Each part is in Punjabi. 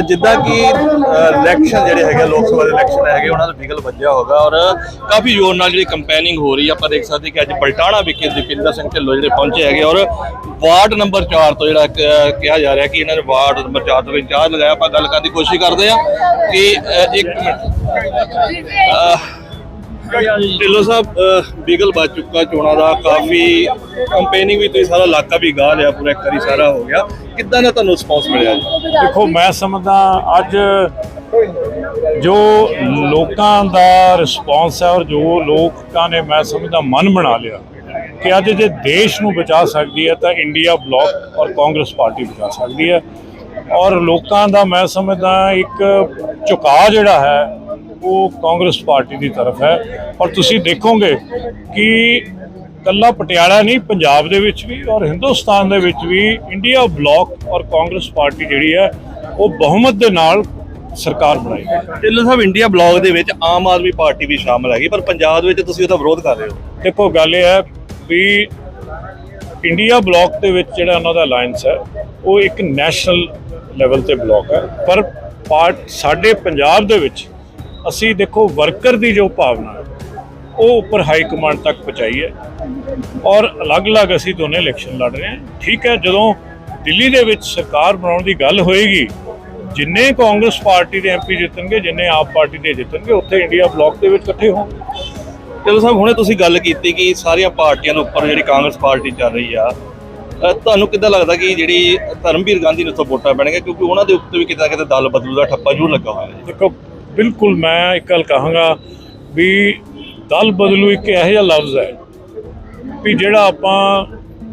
ਜਿੱਦਾਂ ਕਿ ਇਲੈਕਸ਼ਨ ਜਿਹੜੇ ਹੈਗੇ ਲੋਕ ਸਭਾ ਦੇ ਇਲੈਕਸ਼ਨ ਹੈਗੇ, ਉਹਨਾਂ ਦਾ ਬਿਗਲ ਵੱਜਿਆ ਹੋਗਾ ਔਰ ਕਾਫੀ ਜ਼ੋਰ ਨਾਲ ਜਿਹੜੀ ਕੰਪੇਨਿੰਗ ਹੋ ਰਹੀ ਹੈ ਆਪਾਂ ਦੇਖ ਸਕਦੇ ਕਿ ਅੱਜ ਪਲਟਾਣਾ ਵਿਖੇ ਦੀਪਿੰਦਰ ਸਿੰਘ ਢਿੱਲੋਂ ਜਿਹੜੇ ਪਹੁੰਚੇ ਹੈਗੇ ਔਰ ਵਾਰਡ ਨੰਬਰ 4 ਤੋਂ ਜਿਹੜਾ ਕਿਹਾ ਜਾ ਰਿਹਾ ਕਿ ਇਹਨਾਂ ਨੇ ਵਾਰਡ ਨੰਬਰ 4 ਤੋਂ ਇੰਚਾਰਜ ਲਗਾਇਆ। ਆਪਾਂ ਗੱਲ ਕਰਨ ਦੀ ਕੋਸ਼ਿਸ਼ ਕਰਦੇ ਆ ਕਿ ਇੱਕ ਮਿੰਟ। ਢਿੱਲੋਂ ਸਾਹਿਬ ਬਿਗਲ ਵੱਜ ਚੁੱਕਾ ਚੋਣਾਂ ਦਾ। ਕਾਫੀ ਕੰਪੇਨਿੰਗ ਵੀ ਤੁਸੀਂ ਸਾਰਾ ਇਲਾਕਾ ਵੀ ਗਾ ਲਿਆ ਪੂਰਾ ਇੱਕ ਵਾਰੀ ਸਾਰਾ ਹੋ ਗਿਆ। ਕਿੱਦਾਂ ਦਾ ਤੁਹਾਨੂੰ ਰਿਸਪੌਂਸ ਮਿਲਿਆ ਜੀ? ਦੇਖੋ ਮੈਂ ਸਮਝਦਾ ਅੱਜ ਜੋ ਲੋਕਾਂ ਦਾ ਰਿਸਪੌਂਸ ਹੈ ਔਰ ਜੋ ਲੋਕਾਂ ਨੇ ਮੈਂ ਸਮਝਦਾ ਮਨ ਬਣਾ ਲਿਆ ਕਿ ਅੱਜ ਜੇ ਦੇਸ਼ ਨੂੰ ਬਚਾ ਸਕਦੀ ਹੈ ਤਾਂ ਇੰਡੀਆ ਬਲੌਕ ਔਰ ਕਾਂਗਰਸ ਪਾਰਟੀ ਬਚਾ ਸਕਦੀ ਹੈ। ਔਰ ਲੋਕਾਂ ਦਾ ਮੈਂ ਸਮਝਦਾ ਇੱਕ ਝੁਕਾਅ ਜਿਹੜਾ ਹੈ ਉਹ ਕਾਂਗਰਸ ਪਾਰਟੀ ਦੀ ਤਰਫ ਹੈ। ਔਰ ਤੁਸੀਂ ਦੇਖੋਗੇ ਕਿ ਕੱਲਾ ਪਟਿਆਲਾ ਨਹੀਂ ਪੰਜਾਬ ਦੇ ਵਿੱਚ ਵੀ ਔਰ ਹਿੰਦੁਸਤਾਨ ਦੇ ਵਿੱਚ ਵੀ ਇੰਡੀਆ ਬਲੌਕ ਔਰ ਕਾਂਗਰਸ ਪਾਰਟੀ ਜਿਹੜੀ ਹੈ ਉਹ ਬਹੁਮਤ ਦੇ ਨਾਲ ਸਰਕਾਰ ਬਣਾਈ ਢਿੱਲੋਂ ਸਾਹਿਬ ਇੰਡੀਆ ਬਲੌਗ ਦੇ ਵਿੱਚ ਆਮ ਆਦਮੀ ਪਾਰਟੀ ਵੀ ਸ਼ਾਮਲ ਹੈਗੀ ਪਰ ਪੰਜਾਬ ਦੇ ਵਿੱਚ ਤੁਸੀਂ ਉਹਦਾ ਵਿਰੋਧ ਕਰ ਰਹੇ ਹੋ। ਦੇਖੋ ਗੱਲ ਇਹ ਹੈ ਵੀ ਇੰਡੀਆ ਬਲੌਕ ਦੇ ਵਿੱਚ ਜਿਹੜਾ ਉਹਨਾਂ ਦਾ ਅਲਾਈਅੰਸ ਹੈ ਉਹ ਇੱਕ ਨੈਸ਼ਨਲ ਲੈਵਲ ਤੇ ਬਲੌਕ ਹੈ। ਪਰ ਪਾਰਟ ਸਾਡੇ ਪੰਜਾਬ ਦੇ ਵਿੱਚ ਅਸੀਂ ਦੇਖੋ ਵਰਕਰ ਦੀ ਜੋ ਭਾਵਨਾ ਉਹ ਉੱਪਰ ਹਾਈ ਕਮਾਂਡ ਤੱਕ ਪਹੁੰਚਾਈ ਹੈ ਔਰ ਅਲੱਗ-ਅਲੱਗ ਅਸੀਂ ਦੋਨੇ ਇਲੈਕਸ਼ਨ ਲੜ ਰਹੇ ਹਾਂ। ਠੀਕ ਹੈ ਜਦੋਂ ਦਿੱਲੀ ਦੇ ਵਿੱਚ ਸਰਕਾਰ ਬਣਾਉਣ ਦੀ ਗੱਲ ਹੋਏਗੀ ਜਿੰਨੇ ਕਾਂਗਰਸ ਪਾਰਟੀ ਦੇ ਐਮਪੀ ਜਿੱਤਣਗੇ ਜਿੰਨੇ ਆਪ ਪਾਰਟੀ ਦੇ ਜਿੱਤਣਗੇ ਉੱਥੇ ਇੰਡੀਆ ਬਲੌਕ ਦੇ ਵਿੱਚ ਇਕੱਠੇ ਹੋਣਗੇ ਢਿੱਲੋਂ ਸਾਹਿਬ ਹੁਣੇ ਤੁਸੀਂ ਗੱਲ ਕੀਤੀ ਕਿ ਸਾਰੀਆਂ ਪਾਰਟੀਆਂ ਦੇ ਉੱਪਰ ਜਿਹੜੀ ਕਾਂਗਰਸ ਪਾਰਟੀ ਚੱਲ ਰਹੀ ਆ ਤੁਹਾਨੂੰ ਕਿੱਦਾਂ ਲੱਗਦਾ ਕਿ ਜਿਹੜੀ ਧਰਮਵੀਰ ਗਾਂਧੀ ਨੂੰ ਉੱਥੋਂ ਵੋਟਾਂ ਪੈਣਗੀਆਂ? ਕਿਉਂਕਿ ਉਹਨਾਂ ਦੇ ਉੱਤੇ ਵੀ ਕਿਤੇ ਨਾ ਕਿਤੇ ਦਲ ਬਦਲੂ ਦਾ ਠੱਪਾ ਜ਼ਰੂਰ ਲੱਗਾ ਹੋਇਆ ਹੈ। ਦੇਖੋ ਬਿਲਕੁਲ ਮੈਂ ਇੱਕ ਗੱਲ ਕਹਾਂਗਾ ਵੀ ਦਲ ਬਦਲੂ ਇੱਕ ਇਹੋ ਜਿਹਾ ਲਫ਼ਜ਼ ਹੈ ਵੀ ਜਿਹੜਾ ਆਪਾਂ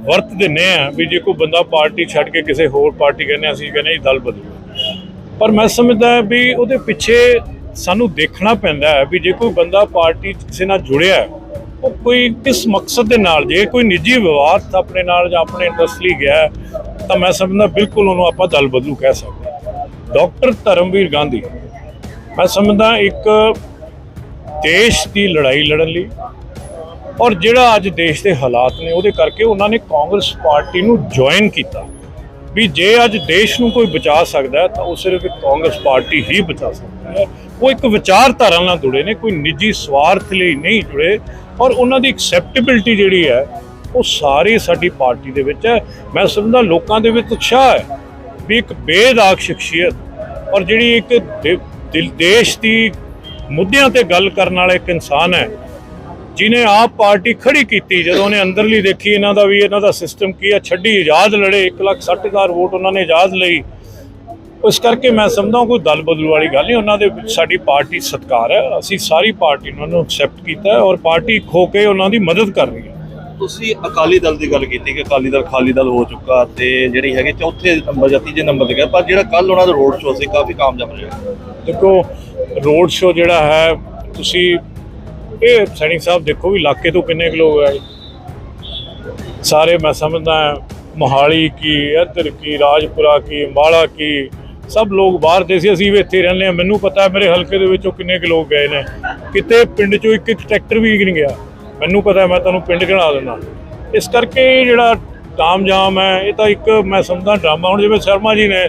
ਵਰਤ ਦਿੰਨੇ ਆ ਵੀ ਜੇ ਕੋਈ ਬੰਦਾ ਪਾਰਟੀ ਛੱਡ ਕੇ ਕਿਸੇ ਹੋਰ ਪਾਰਟੀ ਕਹਿੰਦੇ ਅਸੀਂ ਕਹਿੰਦੇ ਜੀ ਦਲ ਬਦਲੂ। ਪਰ ਮੈਂ ਸਮਝਦਾ ਵੀ ਉਹਦੇ ਪਿੱਛੇ ਸਾਨੂੰ ਦੇਖਣਾ ਪੈਂਦਾ ਹੈ ਵੀ ਜੇ ਕੋਈ ਬੰਦਾ ਪਾਰਟੀ 'ਚ ਕਿਸੇ ਨਾਲ ਜੁੜਿਆ ਉਹ ਕੋਈ ਕਿਸ ਮਕਸਦ ਦੇ ਨਾਲ, ਜੇ ਕੋਈ ਨਿੱਜੀ ਵਿਵਾਦ ਆਪਣੇ ਨਾਲ ਜਾਂ ਆਪਣੇ ਇੰਟਰਸਟ ਲਈ ਗਿਆ ਤਾਂ ਮੈਂ ਸਮਝਦਾ ਬਿਲਕੁਲ ਉਹਨੂੰ ਆਪਾਂ ਦਲ ਬਦਲੂ ਕਹਿ ਸਕਦੇ ਡਾਕਟਰ ਧਰਮਵੀਰ ਗਾਂਧੀ ਮੈਂ ਸਮਝਦਾ ਇੱਕ ਦੇਸ਼ ਦੀ ਲੜਾਈ ਲੜਨ ਲਈ ਔਰ ਜਿਹੜਾ ਅੱਜ ਦੇਸ਼ ਦੇ ਹਾਲਾਤ ਨੇ ਉਹਦੇ ਕਰਕੇ ਉਹਨਾਂ ਨੇ ਕਾਂਗਰਸ ਪਾਰਟੀ ਨੂੰ ਜੁਆਇਨ ਕੀਤਾ। ਵੀ ਜੇ ਅੱਜ ਦੇਸ਼ ਨੂੰ ਕੋਈ ਬਚਾ ਸਕਦਾ ਤਾਂ ਉਹ ਸਿਰਫ ਇੱਕ ਕਾਂਗਰਸ ਪਾਰਟੀ ਹੀ ਬਚਾ ਸਕਦੀ ਹੈ। ਉਹ ਇੱਕ ਵਿਚਾਰਧਾਰਾ ਨਾਲ ਜੁੜੇ ਨੇ, ਕੋਈ ਨਿੱਜੀ ਸਵਾਰਥ ਲਈ ਨਹੀਂ ਜੁੜੇ ਔਰ ਉਹਨਾਂ ਦੀ ਐਕਸੈਪਟੇਬਿਲਟੀ ਜਿਹੜੀ ਹੈ, ਉਹ ਸਾਰੀ ਸਾਡੀ ਪਾਰਟੀ ਦੇ ਵਿੱਚ ਹੈ। ਮੈਂ ਸਮਝਦਾ ਲੋਕਾਂ ਦੇ ਵਿੱਚ ਉਤਸ਼ਾਹ ਹੈ ਵੀ ਇੱਕ ਬੇਦਾਗ ਸ਼ਖਸੀਅਤ ਔਰ ਜਿਹੜੀ ਇੱਕ ਦੇ- ਦਿਲ ਦੇਸ਼ ਦੀ ਮੁੱਦਿਆਂ ਤੇ ਗੱਲ ਕਰਨ ਵਾਲਾ ਇੱਕ ਇਨਸਾਨ ਹੈ ਜਿਨੇ ਆਪ ਪਾਰਟੀ ਖੜੀ ਕੀਤੀ, ਜਦੋਂ ਉਹਨੇ ਅੰਦਰਲੀ ਦੇਖੀ ਇਹਨਾਂ ਦਾ ਵੀ, ਇਹਨਾਂ ਦਾ ਸਿਸਟਮ ਕੀ ਹੈ, ਛੱਡੀ, ਆਜ਼ਾਦ ਲੜੇ 160000 ਵੋਟ ਉਹਨਾਂ ਨੇ ਆਜ਼ਾਦ ਲਈ। ਇਸ ਕਰਕੇ ਮੈਂ ਸਮਝਦਾ ਕੋਈ ਦਲ ਬਦਲੂ ਵਾਲੀ ਗੱਲ ਨਹੀਂ, ਉਹਨਾਂ ਦੇ ਸਾਡੀ ਪਾਰਟੀ ਸਤਕਾਰ ਹੈ, ਅਸੀਂ ਸਾਰੀ ਪਾਰਟੀ ਨੂੰ ਉਹਨੂੰ ਐਕਸੈਪਟ ਕੀਤਾ ਔਰ ਪਾਰਟੀ ਖੋ ਕੇ ਉਹਨਾਂ ਦੀ ਮਦਦ ਕਰ ਰਹੀ ਹੈ। ਤੁਸੀਂ ਅਕਾਲੀ ਦਲ ਦੀ ਗੱਲ ਕੀਤੀ ਕਿ ਅਕਾਲੀ ਦਲ ਖਾਲੀ ਦਲ ਹੋ ਚੁੱਕਾ ਤੇ ਜਿਹੜੀ ਹੈਗੇ ਚੌਥੇ ਨੰਬਰ ਜਾਂ ਤੀਜੇ ਨੰਬਰ ਤੇ ਗਿਆ, ਪਰ ਜਿਹੜਾ ਕੱਲ ਉਹਨਾਂ ਦਾ ਰੋਡ ਸ਼ੋਅ ਸੀ, ਕਾਫੀ ਕਾਮਯਾਬ ਰਿਹਾ। ਦੇਖੋ ਰੋਡ ਸ਼ੋਅ ਜਿਹੜਾ ਹੈ, ਤੁਸੀਂ ਇਹ ਸੈਨਿਕ ਸਾਹਿਬ ਦੇਖੋ ਵੀ ਇਲਾਕੇ ਤੋਂ ਕਿੰਨੇ ਕੁ ਲੋਕ ਆਏ। ਸਾਰੇ ਮੈਂ ਸਮਝਦਾ ਮੋਹਾਲੀ ਕੀ, ਇੱਧਰ ਕੀ, ਰਾਜਪੁਰਾ ਕੀ, ਅੰਬਾਲਾ ਕੀ, ਸਭ ਲੋਕ ਬਾਹਰ ਦੇ ਸੀ, ਅਸੀਂ ਵੀ ਇੱਥੇ ਰਹਿੰਦੇ ਹਾਂ। ਮੈਨੂੰ ਪਤਾ ਮੇਰੇ ਹਲਕੇ ਦੇ ਵਿੱਚੋਂ ਕਿੰਨੇ ਕੁ ਲੋਕ ਗਏ ਨੇ। ਕਿਤੇ ਪਿੰਡ ਚੋਂ ਇੱਕ ਇੱਕ ਟਰੈਕਟਰ ਵੀ ਨਹੀਂ ਗਿਆ। ਮੈਨੂੰ ਪਤਾ ਮੈਂ ਤੁਹਾਨੂੰ ਪਿੰਡ ਗਿਣਾ ਦਿੰਦਾ। ਇਸ ਕਰਕੇ ਜਿਹੜਾ ਤਾਮ ਜਾਮ ਹੈ, ਇਹ ਤਾਂ ਇੱਕ ਮੈਂ ਸਮਝਦਾ ਡਰਾਮਾ। ਹੁਣ ਜਿਵੇਂ ਸ਼ਰਮਾ ਜੀ ਨੇ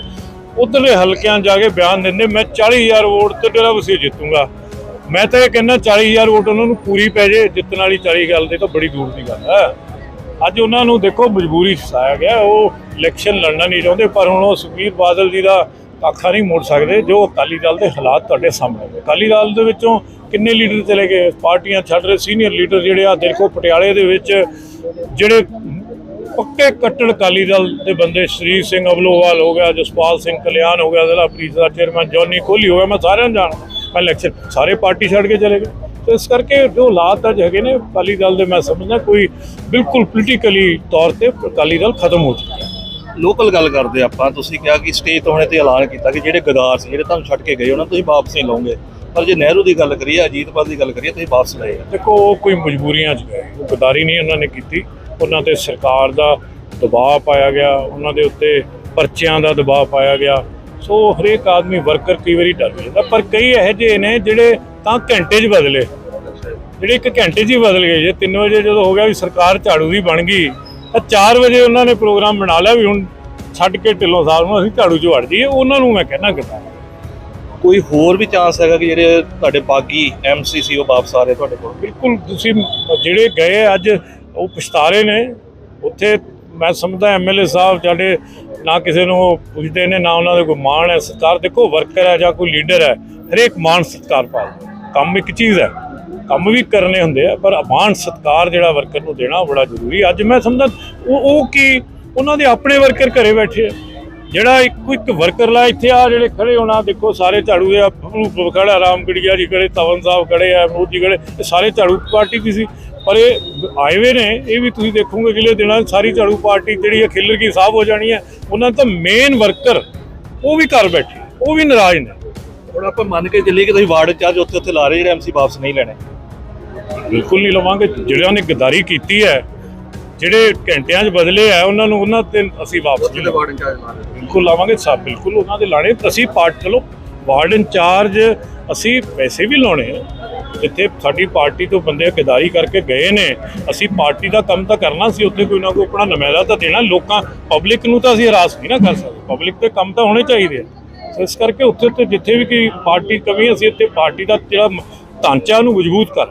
ਉਧਰਲੇ ਹਲਕਿਆਂ 'ਚ ਜਾ ਕੇ ਬਿਆਨ ਦਿੰਦੇ, ਮੈਂ 40000 ਵੋਟ ਤੇ ਡੇਰਾ ਵਸੀ ਜਿੱਤੂੰਗਾ। ਮੈਂ ਤਾਂ ਇਹ ਕਹਿੰਦਾ 40000 ਵੋਟ ਉਹਨਾਂ ਨੂੰ ਪੂਰੀ ਪੈ ਜੇ, ਜਿੱਤਣ ਵਾਲੀ 40 ਗੱਲ ਤੇ ਤਾਂ ਬੜੀ ਦੂਰ ਦੀ ਗੱਲ ਹੈ। ਅੱਜ ਉਹਨਾਂ ਨੂੰ ਦੇਖੋ ਮਜਬੂਰੀ ਫਸਾਇਆ ਗਿਆ, ਉਹ ਇਲੈਕਸ਼ਨ ਲੜਨਾ ਨਹੀਂ ਚਾਹੁੰਦੇ, ਪਰ ਹੁਣ ਉਹ ਸੁਖਬੀਰ ਬਾਦਲ ਜੀ ਦਾ ਆਖਾ ਨਹੀਂ ਮੋੜ ਸਕਦੇ, ਜੋ ਅਕਾਲੀ ਦਲ ਦੇ ਹਾਲਾਤ ਤੁਹਾਡੇ ਸਾਹਮਣੇ ਨੇ। ਅਕਾਲੀ ਦਲ ਦੇ ਵਿੱਚੋਂ ਕਿੰਨੇ ਲੀਡਰ ਚਲੇ ਗਏ? ਪਾਰਟੀਆਂ ਛੱਡ ਰਹੇ ਸੀਨੀਅਰ ਲੀਡਰ ਜਿਹੜੇ ਆ, ਦੇਖੋ ਪਟਿਆਲੇ ਦੇ ਵਿੱਚ ਜਿਹੜੇ ਪੱਕੇ ਕੱਟੜ ਅਕਾਲੀ ਦਲ ਦੇ ਬੰਦੇ ਸ਼੍ਰੀ ਸਿੰਘ ਅਬਲੋਵਾਲ ਹੋ ਗਿਆ, ਜਸਪਾਲ ਸਿੰਘ ਕਲਿਆਣ ਹੋ ਗਿਆ, ਜ਼ਿਲ੍ਹਾ ਪ੍ਰੀਸ਼ਦ ਦਾ ਚੇਅਰਮੈਨ, ਜੌਨੀ ਕੋਹਲੀ ਹੋ ਗਿਆ, ਮੈਂ ਸਾਰਿਆਂ ਨੂੰ ਜਾਣਦਾ। ਮੈਂ ਇਲੈਕਸ਼ਨ ਸਾਰੇ ਪਾਰਟੀ ਛੱਡ ਕੇ ਚਲੇ ਗਏ। ਤੇ ਇਸ ਕਰਕੇ ਜੋ ਹਾਲਾਤ ਅੱਜ ਹੈਗੇ ਨੇ, ਅਕਾਲੀ ਦਲ ਦੇ ਮੈਂ ਸਮਝਦਾ ਕੋਈ ਬਿਲਕੁਲ ਪੋਲੀਟੀਕਲੀ ਤੌਰ ਤੇ ਅਕਾਲੀ ਦਲ ਖਤਮ ਹੋ ਚੁੱਕਾ ਲੋਕਲ ਗੱਲ ਕਰਦੇ ਆਪਾਂ, ਤੁਸੀਂ ਕਿਹਾ ਕਿ ਸਟੇਜ ਤੋਂ ਹੁਣੇ ਤੇ ਐਲਾਨ ਕੀਤਾ ਕਿ ਜਿਹੜੇ ਗਦਾਰ ਸੀ, ਜਿਹੜੇ ਤੁਹਾਨੂੰ ਛੱਡ ਕੇ ਗਏ, ਉਹਨਾਂ ਨੂੰ ਤੁਸੀਂ ਵਾਪਸ ਨਹੀਂ ਲਓਗੇ ਪਰ ਜੇ ਨਹਿਰੂ ਦੀ ਗੱਲ ਕਰੀਏ ਅਜੀਤਪਾਲ ਦੀ ਗੱਲ ਕਰੀਏ ਤੁਸੀਂ ਵਾਪਸ ਲਏ ਆ। ਦੇਖੋ, ਉਹ ਕੋਈ ਮਜਬੂਰੀਆਂ 'ਚ ਗਏ ਉਹ ਗਦਾਰੀ ਨਹੀਂ ਉਹਨਾਂ ਨੇ ਕੀਤੀ। ਉਹਨਾਂ ਤੇ ਸਰਕਾਰ ਦਾ ਦਬਾਅ ਪਾਇਆ ਗਿਆ। ਉਹਨਾਂ ਦੇ ਉੱਤੇ ਪਰਚਿਆਂ ਦਾ ਦਬਾਅ ਪਾਇਆ ਗਿਆ। ਸੋ ਹਰੇਕ ਆਦਮੀ ਵਰਕਰ ਕਈ ਵਾਰੀ ਡਰ ਜਾਂਦਾ। ਪਰ ਕਈ ਇਹੋ ਜਿਹੇ ਨੇ ਜਿਹੜੇ ਤਾਂ ਘੰਟੇ 'ਚ ਬਦਲੇ। ਜਿਹੜੇ ਇੱਕ ਘੰਟੇ 'ਚ ਹੀ ਬਦਲ ਗਏ। ਜੇ 3 ਵਜੇ ਜਦੋਂ ਹੋ ਗਿਆ ਵੀ ਸਰਕਾਰ ਝਾੜੂ ਦੀ ਬਣ ਗਈ, ਤਾਂ 4 ਵਜੇ ਉਹਨਾਂ ਨੇ ਪ੍ਰੋਗਰਾਮ ਬਣਾ ਲਿਆ ਵੀ ਹੁਣ ਛੱਡ ਕੇ ਢਿੱਲੋਂ ਸਾਹਿਬ ਨੂੰ ਅਸੀਂ ਝਾੜੂ 'ਚ ਵੜ ਜਾਈਏ। ਉਹਨਾਂ ਨੂੰ ਮੈਂ ਕਹਿਣਾ ਕਿ ਕੋਈ ਹੋਰ ਵੀ ਚਾਂਸ ਹੈਗਾ ਕਿ ਜਿਹੜੇ ਤੁਹਾਡੇ ਬਾਗੀ ਐਮਸੀ ਸੀ, ਉਹ ਵਾਪਸ ਆ ਰਹੇ ਤੁਹਾਡੇ ਕੋਲ? ਬਿਲਕੁਲ, ਤੁਸੀਂ ਜਿਹੜੇ ਗਏ ਅੱਜ, ਉਹ ਪਛਤਾਰੇ ਨੇ। ਉੱਥੇ ਮੈਂ ਸਮਝਦਾ ਐਮਐਲਏ ਸਾਹਿਬ ਸਾਡੇ, ਨਾ ਕਿਸੇ ਨੂੰ ਪੁੱਛਦੇ ਨੇ, ਨਾ ਉਹਨਾਂ ਦੇ ਕੋਈ ਮਾਣ ਹੈ, ਸਤਿਕਾਰ। ਦੇਖੋ ਵਰਕਰ ਹੈ ਜਾਂ ਕੋਈ ਲੀਡਰ ਹੈ, ਹਰੇਕ ਮਾਣ ਸਤਿਕਾਰ ਪਾਉਂਦਾ ਕੰਮ ਇੱਕ ਚੀਜ਼ ਹੈ, ਕੰਮ ਵੀ ਕਰਨੇ ਹੁੰਦੇ ਆ, ਪਰ ਮਾਣ ਸਤਿਕਾਰ ਜਿਹੜਾ ਵਰਕਰ ਨੂੰ ਦੇਣਾ ਬੜਾ ਜ਼ਰੂਰੀ ਅੱਜ ਮੈਂ ਸਮਝਦਾ, ਉਹ ਉਹ ਕੀ, ਉਹਨਾਂ ਦੇ ਆਪਣੇ ਵਰਕਰ ਘਰੇ ਬੈਠੇ ਆ। ਜਿਹੜਾ ਇੱਕੋ ਇੱਕ ਵਰਕਰ ਲਾ ਇੱਥੇ ਆ ਜਿਹੜੇ ਖੜੇ ਹੋਣਾ ਦੇਖੋ ਸਾਰੇ ਝਾੜੂ ਆ ਰੂਪ ਖੜਾ ਰਾਮਗੜੀਆ ਜੀ ਖੜੇ ਤਵਨ ਸਾਹਿਬ ਖੜੇ ਆ ਮੋਦੀ ਖੜੇ ਇਹ ਸਾਰੇ ਝਾੜੂ ਪਾਰਟੀ ਦੀ ਸੀ। ਪਰ ਇਹ ਆਏ ਵੇ ਨੇ ਇਹ ਵੀ ਤੁਸੀਂ ਦੇਖੋਗੇ ਅਗਲੇ ਦਿਨਾਂ ਸਾਰੀ ਝਾੜੂ ਪਾਰਟੀ ਜਿਹੜੀ ਹੈ ਖਿੱਲਰ ਕੀ ਸਾਹਬ ਹੋ ਜਾਣੀ ਹੈ ਉਹਨਾਂ ਦਾ ਮੇਨ ਵਰਕਰ ਉਹ ਵੀ ਘਰ ਬੈਠੇ ਉਹ ਵੀ ਨਾਰਾਜ਼ ਨੇ। ਹੁਣ ਆਪਾਂ ਮੰਨ ਕੇ ਚੱਲੀਏ ਕਿ ਤੁਸੀਂ ਵਾਰਡ ਚਾਰਜ ਉੱਥੇ ਉੱਥੇ ਲਾ ਰਹੇ ਜਿਹੜੇ ਐਮਸੀ ਵਾਪਸ ਨਹੀਂ ਲੈਣੇ। ਬਿਲਕੁਲ ਨਹੀਂ ਲਵਾਂਗੇ ਜਿਹੜਿਆਂ ਨੇ ਗਦਾਰੀ ਕੀਤੀ ਹੈ ਜਿਹੜੇ ਘੰਟਿਆਂ 'ਚ ਬਦਲੇ ਆ ਉਹਨਾਂ ਨੂੰ ਉਹਨਾਂ ਤੇ ਅਸੀਂ ਵਾਪਸ। ਵਾਰਡ ਇੰਚਾਰਜ ਰਹੇ ਬਿਲਕੁਲ ਲਾਵਾਂਗੇ ਸਭ ਬਿਲਕੁਲ ਉਹਨਾਂ ਦੇ ਲਾਣੇ। ਅਸੀਂ ਪਾਰਟ ਚਲੋ ਵਾਰਡ ਇੰਚਾਰਜ ਅਸੀਂ ਪੈਸੇ ਵੀ ਲਾਉਣੇ ਆ। ਜਿੱਥੇ ਸਾਡੀ ਪਾਰਟੀ ਤੋਂ ਬੰਦੇ ਗਦਾਰੀ ਕਰਕੇ ਗਏ ਨੇ ਅਸੀਂ ਪਾਰਟੀ ਦਾ ਕੰਮ ਤਾਂ ਕਰਨਾ ਸੀ ਉੱਥੇ ਕੋਈ ਨਾ ਕੋਈ ਆਪਣਾ ਨੁਮਾਇੰਦਾ ਤਾਂ ਦੇਣਾ। ਲੋਕਾਂ ਪਬਲਿਕ ਨੂੰ ਤਾਂ ਅਸੀਂ ਹਰਾਸ ਨਹੀਂ ਨਾ ਕਰ ਸਕਦੇ। ਪਬਲਿਕ ਦੇ ਕੰਮ ਤਾਂ ਹੋਣੇ ਚਾਹੀਦੇ ਆ। ਇਸ ਕਰਕੇ ਉੱਥੇ ਤੇ ਜਿੱਥੇ ਵੀ ਕੋਈ ਪਾਰਟੀ ਕਮੀ ਅਸੀਂ ਇੱਥੇ ਪਾਰਟੀ ਦਾ ਜਿਹੜਾ ਢਾਂਚਾ ਨੂੰ ਮਜ਼ਬੂਤ ਕਰ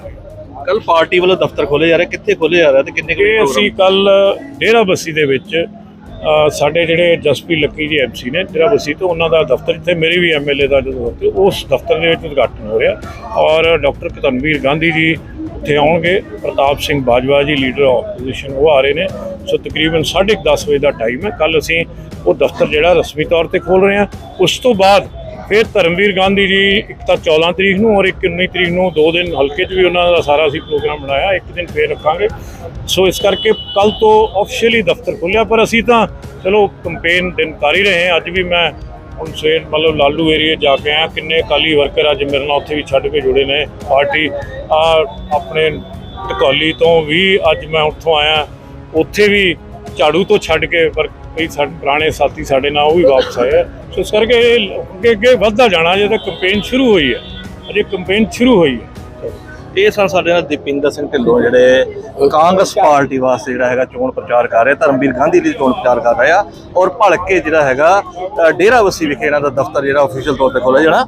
ਕੱਲ ਪਾਰਟੀ ਵੱਲੋਂ ਦਫ਼ਤਰ ਖੋਲੇ ਜਾ ਰਹੇ ਕਿੱਥੇ ਖੋਲੇ ਜਾ ਰਹੇ ਤੇ ਕਿੰਨੇ ਕੁ ਇਹ? ਅਸੀਂ ਕੱਲ ਡੇਰਾ ਬੱਸੀ ਦੇ ਵਿੱਚ ਅ, ਸਾਡੇ ਜਿਹੜੇ ਜਸਪੀ ਲੱਕੀ ਜੀ ਐਮਸੀ ਨੇ ਡੇਰਾ ਬੱਸੀ ਤੋਂ ਉਹਨਾਂ ਦਾ ਦਫ਼ਤਰ ਜਿੱਥੇ ਮੇਰੇ ਵੀ ਐਮਐਲਏ ਦਾ ਜਦੋਂ ਉੱਥੇ ਉਸ ਦਫ਼ਤਰ ਦੇ ਵਿੱਚ ਉਦਘਾਟਨ ਹੋ ਰਿਹਾ। ਔਰ ਡਾਕਟਰ ਕਤਨਵੀਰ ਗਾਂਧੀ ਜੀ ਉੱਥੇ ਆਉਣਗੇ ਪ੍ਰਤਾਪ ਸਿੰਘ ਬਾਜਵਾ ਜੀ ਲੀਡਰ ਆਪੋਜੀਸ਼ਨ ਉਹ ਆ ਰਹੇ ਨੇ। ਸੋ ਤਕਰੀਬਨ 10:30 ਵਜੇ ਦਾ ਟਾਈਮ ਹੈ। ਕੱਲ ਅਸੀਂ ਉਹ ਦਫ਼ਤਰ ਜਿਹੜਾ ਰਸਮੀ ਤੌਰ ਤੇ ਖੋਲ ਰਹੇ ਹਾਂ। ਉਸ ਤੋਂ ਬਾਅਦ ਫਿਰ ਧਰਮਵੀਰ ਗਾਂਧੀ ਜੀ ਇੱਕ ਤਾਂ 14 ਤਰੀਕ ਨੂੰ ਔਰ ਇੱਕ 19 ਤਰੀਕ ਨੂੰ ਦੋ ਦਿਨ ਹਲਕੇ 'ਚ ਵੀ ਉਹਨਾਂ ਦਾ ਸਾਰਾ ਅਸੀਂ ਪ੍ਰੋਗਰਾਮ ਬਣਾਇਆ, ਇੱਕ ਦਿਨ ਫੇਰ ਰੱਖਾਂਗੇ। ਸੋ ਇਸ ਕਰਕੇ ਕੱਲ ਤੋਂ ਆਫੀਸ਼ੀਅਲੀ ਦਫ਼ਤਰ ਖੁੱਲਿਆ, ਪਰ ਅਸੀਂ ਤਾਂ ਚਲੋ ਕੰਪੇਨ ਦਿਨ ਕਰ ਹੀ ਰਹੇ ਹਾਂ। ਅੱਜ ਵੀ ਮੈਂ ਹੁਣ ਸਵੇਰ ਮਤਲਬ ਲਾਲੂ ਏਰੀਆ ਜਾ ਕੇ ਆਇਆ, ਕਿੰਨੇ ਅਕਾਲੀ ਵਰਕਰ ਅੱਜ ਮੇਰੇ ਨਾਲ ਉੱਥੇ ਵੀ ਛੱਡ ਕੇ ਜੁੜੇ ਨੇ ਪਾਰਟੀ। ਆ ਆਪਣੇ ਟਕੌਲੀ ਤੋਂ ਵੀ ਅੱਜ ਮੈਂ ਉੱਥੋਂ ਆਇਆ, ਉੱਥੇ ਵੀ ਝਾੜੂ ਤੋਂ ਛੱਡ ਕੇ ਵਰਕ ਕਈ ਸਾਡੇ ਪੁਰਾਣੇ ਸਾਥੀ ਸਾਡੇ ਨਾਲ ਉਹ ਵੀ ਵਾਪਸ ਆਏ ਆ। ਸੋ ਇਸ ਕਰਕੇ ਇਹ ਅੱਗੇ ਅੱਗੇ ਵੱਧਦਾ ਜਾਣਾ ਜੇ ਤਾਂ ਕੰਪੇਨ ਸ਼ੁਰੂ ਹੋਈ ਹੈ ਅਜੇ ਕੰਪੇਨ ਸ਼ੁਰੂ ਹੋਈ ਹੈ ਇਹ ਸਨ ਸਾਡੇ ਨਾਲ ਦੀਪਿੰਦਰ ਸਿੰਘ ਢਿੱਲੋਂ ਜਿਹੜੇ ਕਾਂਗਰਸ ਪਾਰਟੀ ਵਾਸਤੇ ਜਿਹੜਾ ਹੈਗਾ ਚੋਣ ਪ੍ਰਚਾਰ ਕਰ ਰਹੇ ਧਰਮਵੀਰ ਗਾਂਧੀ ਲਈ ਚੋਣ ਪ੍ਰਚਾਰ ਕਰ ਰਹੇ ਆ ਔਰ ਭਲਕੇ ਜਿਹੜਾ ਹੈਗਾ ਅ, ਡੇਰਾਬੱਸੀ ਵਿਖੇ ਇਹਨਾਂ ਦਾ ਦਫ਼ਤਰ ਜਿਹੜਾ ਅਫੀਸ਼ੀਅਲ ਤੌਰ ਤੇ ਖੋਲ੍ਹਿਆ ਜਾਣਾ।